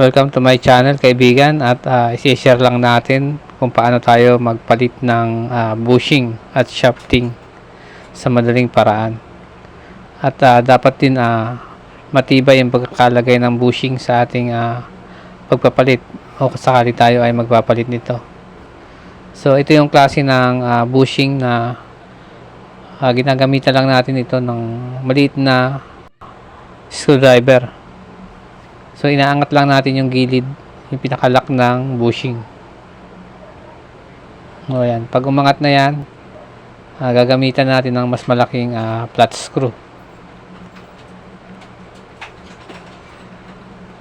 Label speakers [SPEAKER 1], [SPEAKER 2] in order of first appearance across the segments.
[SPEAKER 1] Welcome to my channel kaibigan at uh, isi-share lang natin kung paano tayo magpalit ng ah, bushing at shafting sa madaling paraan. At ah, dapat din ah, matibay yung pagkakalagay ng bushing sa ating ah, pagpapalit o sakali tayo ay magpapalit nito. So ito yung klase ng ah, bushing na ah, ginagamitan lang natin ito ng maliit na screwdriver. So inaangat lang natin yung gilid, yung pinakalak ng bushing. O yan, pag umangat na yan, ah, gagamitan natin ng mas malaking ah, flat screw.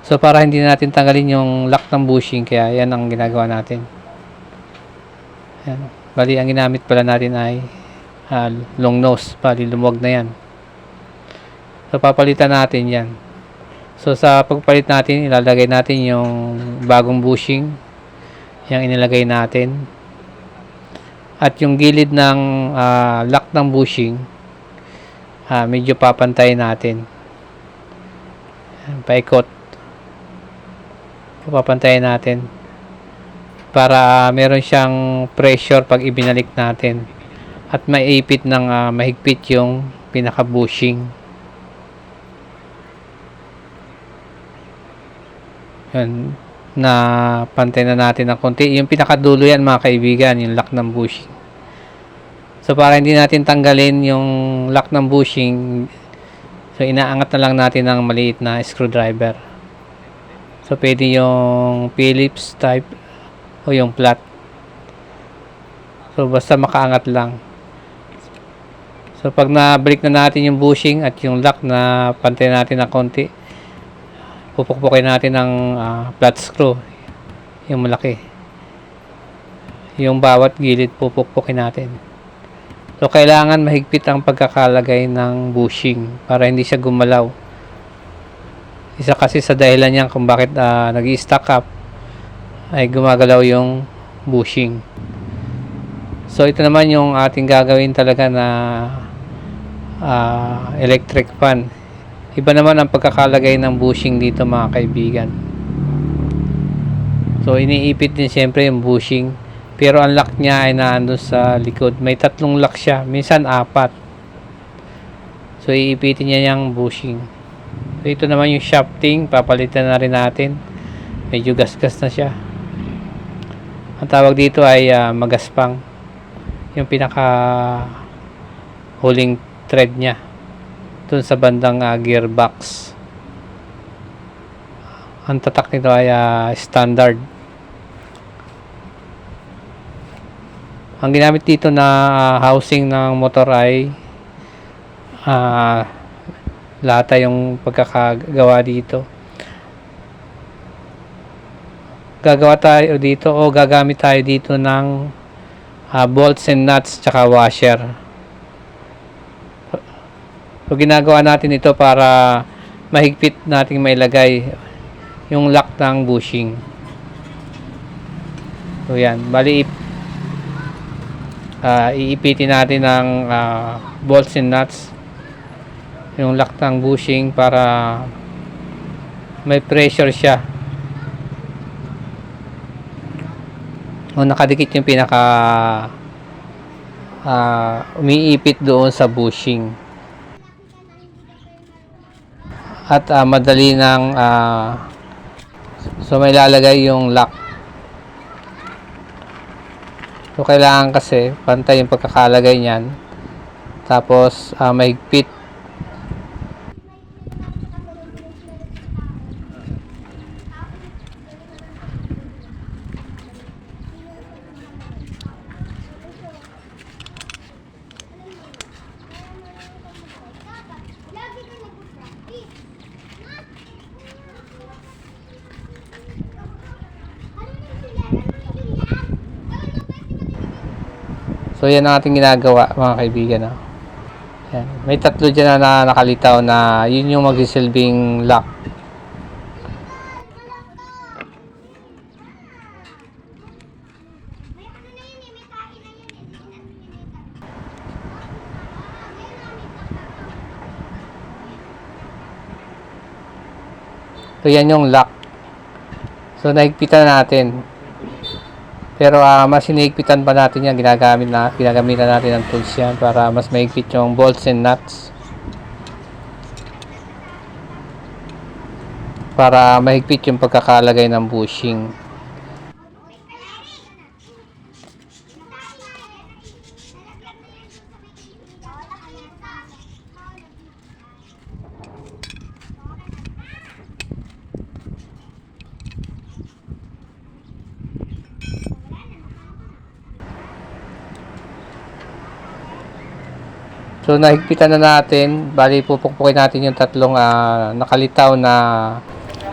[SPEAKER 1] So para hindi natin tanggalin yung lock ng bushing, kaya yan ang ginagawa natin. Yan. Bali, ang ginamit pala natin ay ah, long nose, bali lumuwag na yan. So papalitan natin yan. So sa pagpalit natin, ilalagay natin yung bagong bushing, yung inilagay natin. At yung gilid ng ah, lock ng bushing, ah, medyo papantay natin. Paikot. Papantayin natin. Para meron siyang pressure pag ibinalik natin. At maipit ng ah, mahigpit yung pinaka bushing. Yan, na pantay na natin ng konti. Yung pinakadulo yan mga kaibigan, yung lock ng bushing. So para hindi natin tanggalin yung lock ng bushing, so inaangat na lang natin ng maliit na screwdriver. So pwede yung Phillips type o yung flat. So basta makaangat lang. So pag na-break na natin yung bushing at yung lock na pantay natin ng konti, pupukpukin natin ng ah, flat screw. Yung malaki. Yung bawat gilid pupukpukin natin. So kailangan mahigpit ang pagkakalagay ng bushing para hindi siya gumalaw. Isa kasi sa dahilan niyan kung bakit ah, nag stack up ay gumagalaw yung bushing. So ito naman yung ating gagawin talaga na ah, electric fan Iba naman ang pagkakalagay ng bushing dito mga kaibigan. So iniipit din siyempre yung bushing. Pero ang lock niya ay naandun sa likod. May tatlong lock siya. Minsan apat. So iipitin niya yung bushing. So ito naman yung shafting. Papalitan na rin natin. Medyo gasgas na siya. Ang tawag dito ay ah, magaspang. Yung pinaka huling thread niya dun sa bandang ah, gearbox. Ang tatak nito ay ah, standard. Ang ginamit dito na ah, housing ng motor ay ah, lata yung pagkakagawa dito. Gagawa tayo dito o gagamit tayo dito ng ah, bolts and nuts tsaka washer. So ginagawa natin ito para mahigpit nating mailagay yung lock ng bushing. So yan, bali ah, iipitin natin ng ah, bolts and nuts yung lock ng bushing para may pressure siya. O nakadikit yung pinaka ah, umiipit doon sa bushing at ah, madali ng ah, so may lalagay yung lock. So kailangan kasi pantay yung pagkakalagay niyan. Tapos ah, mahigpit so yan ang ating ginagawa mga kaibigan no? yan. may tatlo dyan na, na nakalitaw na yun yung magsisilbing lock So yan yung lock. So, naigpitan natin. Pero ah, mas hinihigpitan pa natin yan. Ginagamit na, ginagamitan natin ng tools yan para mas maigpit yung bolts and nuts. Para mahigpit yung pagkakalagay ng bushing. So nahigpitan na natin, bali pupukpukin natin yung tatlong ah, nakalitaw na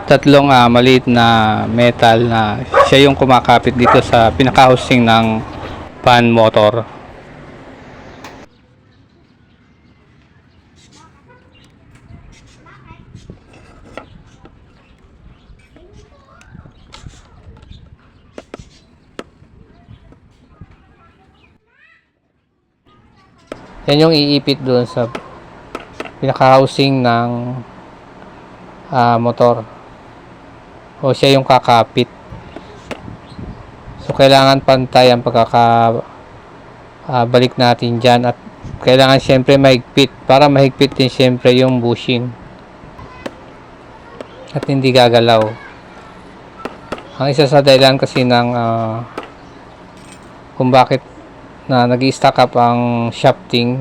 [SPEAKER 1] tatlong ah, maliit na metal na siya yung kumakapit dito sa pinaka-housing ng fan motor. Yan yung iipit doon sa pinaka-housing ng ah, motor. O siya yung kakapit. So, kailangan pantay ang pagkaka ah, balik natin dyan at kailangan syempre mahigpit para mahigpit din syempre yung bushing at hindi gagalaw. Ang isa sa dahilan kasi ng ah, kung bakit na nag stack up ang shafting,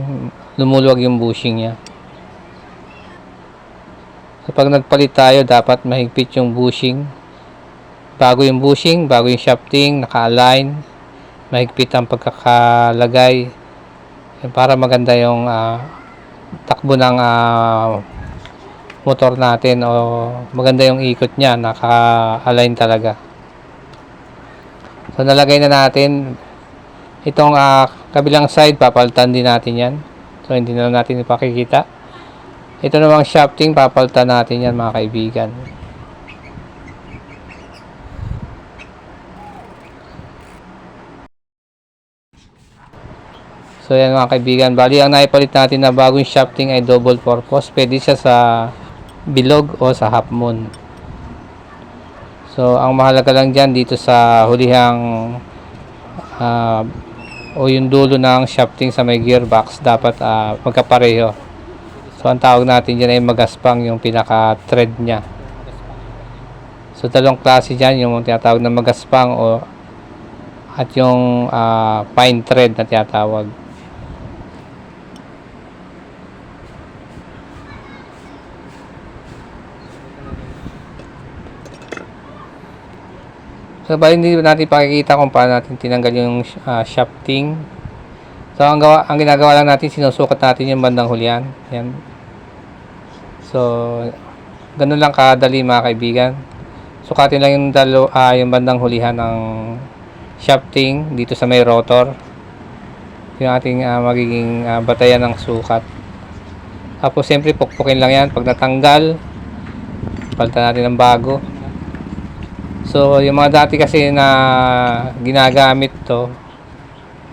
[SPEAKER 1] lumuluwag yung bushing niya. So pag nagpalit tayo, dapat mahigpit yung bushing. Bago yung bushing, bago yung shafting, naka-align, mahigpit ang pagkakalagay para maganda yung ah, takbo ng ah, motor natin o maganda yung ikot niya, naka-align talaga. So nalagay na natin itong ah, kabilang side papalitan din natin yan. So hindi na natin ipakikita. Ito namang shafting papalitan natin yan mga kaibigan. So yan mga kaibigan. Bali ang naipalit natin na bagong shafting ay double purpose. Pwede siya sa bilog o sa half moon. So ang mahalaga lang dyan dito sa hulihang ah, o yung dulo ng shafting sa may gearbox dapat ah, magkapareho. So ang tawag natin dyan ay magaspang yung pinaka thread niya. So dalawang klase dyan yung tinatawag na magaspang o at yung ah, fine thread na tinatawag. So, bali hindi natin pakikita kung paano natin tinanggal yung ah, shafting. So, ang, gawa, ang ginagawa lang natin, sinusukat natin yung bandang hulihan. Yan. So, ganun lang kadali mga kaibigan. Sukatin lang yung, dalo, ah, yung bandang hulihan ng shafting dito sa may rotor. Yung ating ah, magiging ah, batayan ng sukat. Tapos, siyempre, pukpukin lang yan. Pag natanggal, palitan natin ng bago. So, yung mga dati kasi na ginagamit to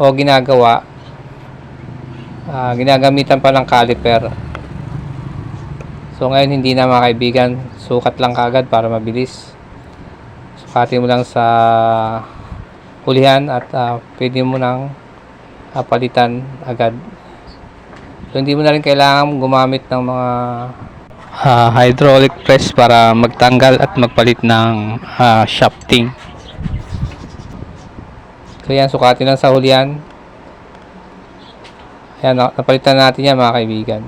[SPEAKER 1] o ginagawa, ah, ginagamitan pa ng caliper. So, ngayon hindi na mga kaibigan, sukat lang kagad para mabilis. Sukatin mo lang sa hulihan at ah, pwede mo nang ah, palitan agad. So, hindi mo na rin kailangan gumamit ng mga ah, hydraulic press para magtanggal at magpalit ng ah, shafting. So yan, sukatin lang sa hulihan. Ayan, na- napalitan natin yan mga kaibigan.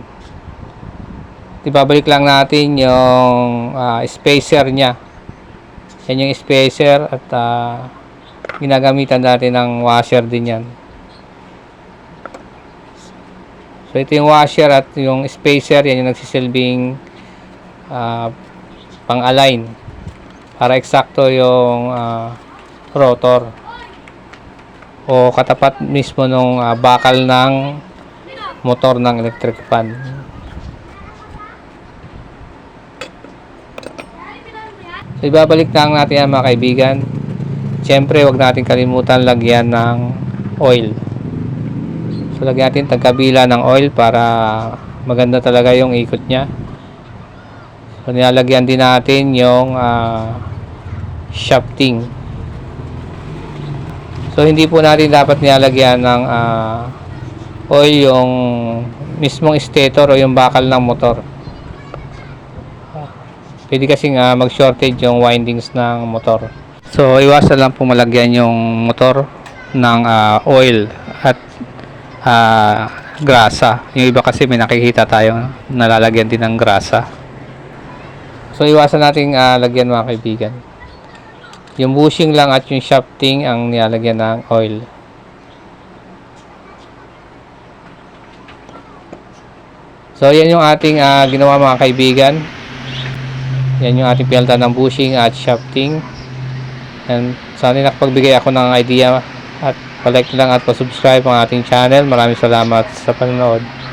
[SPEAKER 1] Ibabalik lang natin yung ah, spacer niya. Yan yung spacer at ah, ginagamitan natin ng washer din yan. So ito yung washer at yung spacer, yan yung nagsisilbing ah, pang-align para eksakto yung ah, rotor o katapat mismo nung ah, bakal ng motor ng electric fan. So, ibabalik lang natin yan mga kaibigan. Siyempre, wag natin kalimutan lagyan ng oil. So, lagyan natin tagkabila ng oil para maganda talaga yung ikot niya. So, nilalagyan din natin yung ah, shafting. So hindi po natin dapat nilalagyan ng ah, oil yung mismong stator o yung bakal ng motor. Pwede kasing ah, mag-shortage yung windings ng motor. So iwasan lang po malagyan yung motor ng ah, oil at ah, grasa. Yung iba kasi may nakikita tayo nalalagyan din ng grasa. So iwasan nating ah, lagyan mga kaibigan. Yung bushing lang at yung shafting ang nilalagyan ng oil. So yan yung ating ah, ginawa mga kaibigan. Yan yung ating pinaltan ng bushing at shafting. And sana nakapagbigay ako ng idea at palike lang at pa-subscribe ang ating channel. Maraming salamat sa panonood.